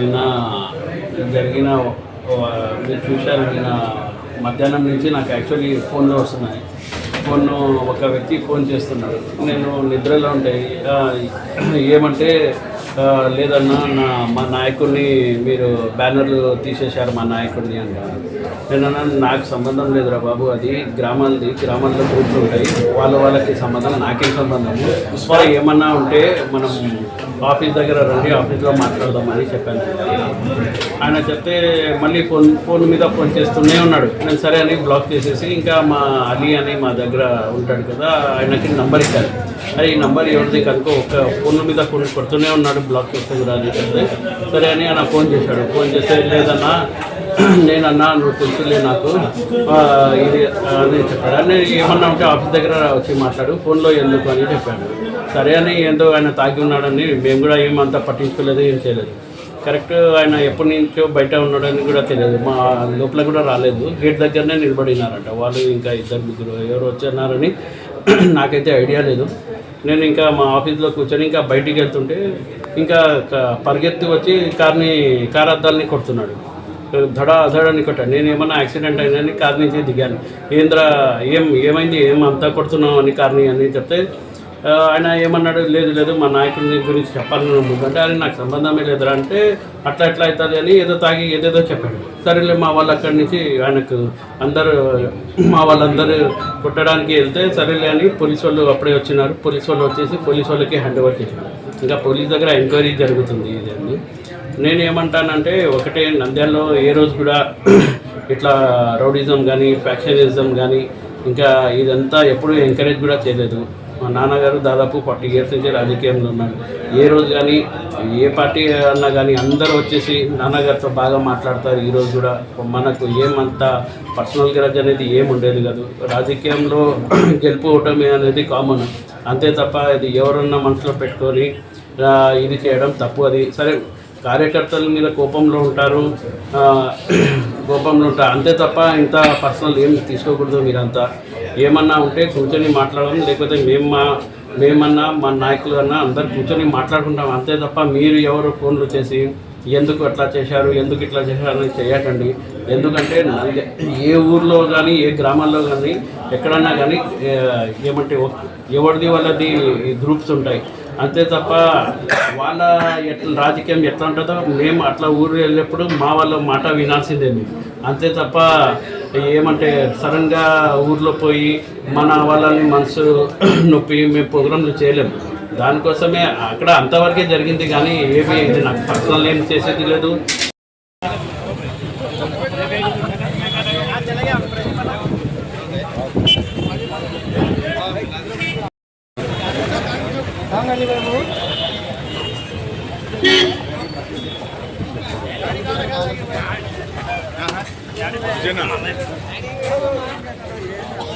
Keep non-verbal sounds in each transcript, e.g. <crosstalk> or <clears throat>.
నిన్న జరిగిన మీరు చూశారు నిన్న మధ్యాహ్నం నుంచి నాకు యాక్చువల్లీ ఫోన్లో వస్తున్నాయి. ఫోన్ ఒక వ్యక్తి ఫోన్ చేస్తున్నాడు నేను నిద్రలో ఉంటాయి ఏమంటే లేదన్నా నా మా నాయకుడిని మీరు బ్యానర్లు తీసేశారు మా నాయకుడిని అంటారు నేను నాకు సంబంధం లేదురా బాబు అది గ్రామాలది గ్రామాల్లో గ్రూప్లు ఉంటాయి వాళ్ళ వాళ్ళకి సంబంధం నాకేం సంబంధం? సో ఏమన్నా ఉంటే మనం ఆఫీస్ దగ్గర రండి ఆఫీస్లో మాట్లాడదామని చెప్పాను. ఆయన చెప్తే మళ్ళీ ఫోన్ ఫోన్ మీద ఫోన్ చేస్తూనే ఉన్నాడు. నేను సరే అని బ్లాక్ చేసేసి ఇంకా మా అలీ అని మా దగ్గర ఉంటాడు కదా ఆయనకి నంబర్ ఇచ్చాను. అరే ఈ నంబర్ ఎవరిది కనుక ఒక ఫోన్ మీద ఫోన్ కొడుతూనే ఉన్నాడు బ్లాక్ చేస్తే కూడా అని సరే అని ఆయన ఫోన్ చేశాడు. ఫోన్ చేస్తే లేదన్నా నేనన్నా నువ్వు తెలుసులే నాకు. ఇది అని చెప్పాడు. అని ఏమన్నా ఉంటే ఆఫీస్ దగ్గర వచ్చి మాట్లాడు. ఫోన్లో ఎందుకు అని చెప్పాడు. సరే అని ఏందో ఆయన తాగి ఉన్నాడని మేము కూడా ఏమంతా పట్టించుకోలేదు ఏం చేయలేదు. కరెక్ట్ ఆయన ఎప్పటి నుంచో బయట ఉన్నాడని కూడా తెలియదు. మా లోపల కూడా రాలేదు. గేట్ దగ్గరనే నిలబడినారంట. వాళ్ళు ఇంకా ఇద్దరు ముగ్గురు ఎవరు వచ్చన్నారని నాకైతే ఐడియా లేదు. నేను ఇంకా మా ఆఫీస్లో కూర్చొని ఇంకా బయటికి వెళ్తుంటే ఇంకా పరిగెత్తి వచ్చి కార్ని కార్ అద్దాలని కొడుతున్నాడు. ధడ అధడని కొట్టాడు. నేను ఏమన్నా యాక్సిడెంట్ అయినని కార్ నుంచి దిగాను. ఏంద్రా ఏం ఏమైంది? ఏం అంతా కొడుతున్నావు అని కార్ని అని చెప్తే ఆయన ఏమన్నాడు? లేదు లేదు మా నాయకుడి గురించి చెప్పాలని ముందంటే అంటే నాకు సంబంధమే లేదురా అంటే అట్లా ఎట్లా అవుతుంది అని ఏదో తాగి ఏదేదో చెప్పాడు. సరేలే మా వాళ్ళు అక్కడి నుంచి ఆయనకు అందరూ మా వాళ్ళందరూ కొట్టడానికి వెళ్తే సరేలే అని పోలీస్ వాళ్ళు అప్పుడే వచ్చినారు. పోలీస్ వాళ్ళు వచ్చేసి పోలీస్ వాళ్ళకి హ్యాండ్ ఓవర్ చేసినారు ఇంకా పోలీస్ దగ్గర ఎంక్వైరీ జరుగుతుంది ఇది అని నేను ఏమంటానంటే ఒకటే నంద్యాలలో ఏ రోజు కూడా <clears throat> ఇట్లా రౌడిజం కానీ ఫ్యాక్షనిజం కానీ ఇంకా ఇదంతా ఎప్పుడూ ఎంకరేజ్ కూడా చేయలేదు. మా నాన్నగారు దాదాపు ఫార్టీ ఇయర్స్ నుంచి రాజకీయంలో ఉన్నారు. ఏ రోజు కానీ ఏ పార్టీ అన్నా కానీ అందరూ వచ్చేసి నాన్నగారితో బాగా మాట్లాడతారు. ఈరోజు కూడా మనకు ఏమంత పర్సనల్ గ్రజ్ అనేది ఏం ఉండేది కాదు. రాజకీయంలో <clears throat> గెలుపు ఓటమి అనేది కామన్. అంతే తప్ప ఇది ఎవరన్నా మనసులో పెట్టుకొని ఇది చేయడం తప్పు అది. సరే కార్యకర్తల మీద కోపంలో ఉంటారు. కోపంలో ఉంటారు అంతే తప్ప ఇంత పర్సనల్ ఏం తీసుకోకూడదు మీరంతా. ఏమన్నా ఉంటే కూర్చొని మాట్లాడడం లేకపోతే మేము మా మేమన్నా మా నాయకులు అన్నా అందరు కూర్చొని మాట్లాడుకుంటాం. అంతే తప్ప మీరు ఎవరు ఫోన్లు చేసి ఎందుకు అట్లా చేశారు ఎందుకు ఇట్లా చేశారు అని చేయకండి. ఎందుకంటే ఏ ఊర్లో కానీ ఏ గ్రామాల్లో కానీ ఎక్కడన్నా కానీ ఏమంటే ఎవరిది వాళ్ళది గ్రూప్స్ ఉంటాయి. అంతే తప్ప వాళ్ళ ఎట్లా రాజకీయం ఎట్లా ఉంటుందో మేము అట్లా ఊరు వెళ్ళినప్పుడు మా వాళ్ళ మాట వినాల్సిందే మేము. అంతే తప్ప ఏమంటే సడన్గా ఊర్లో పోయి మన వాళ్ళని మనసు <clears throat> నొప్పి మేము ప్రోగ్రాంలు చేయలేము. దానికోసమే అక్కడ అంతవరకే జరిగింది కానీ ఏమి ఇది నాకు పర్సనల్ ఏం చేసేది లేదు.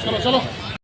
चलो चलो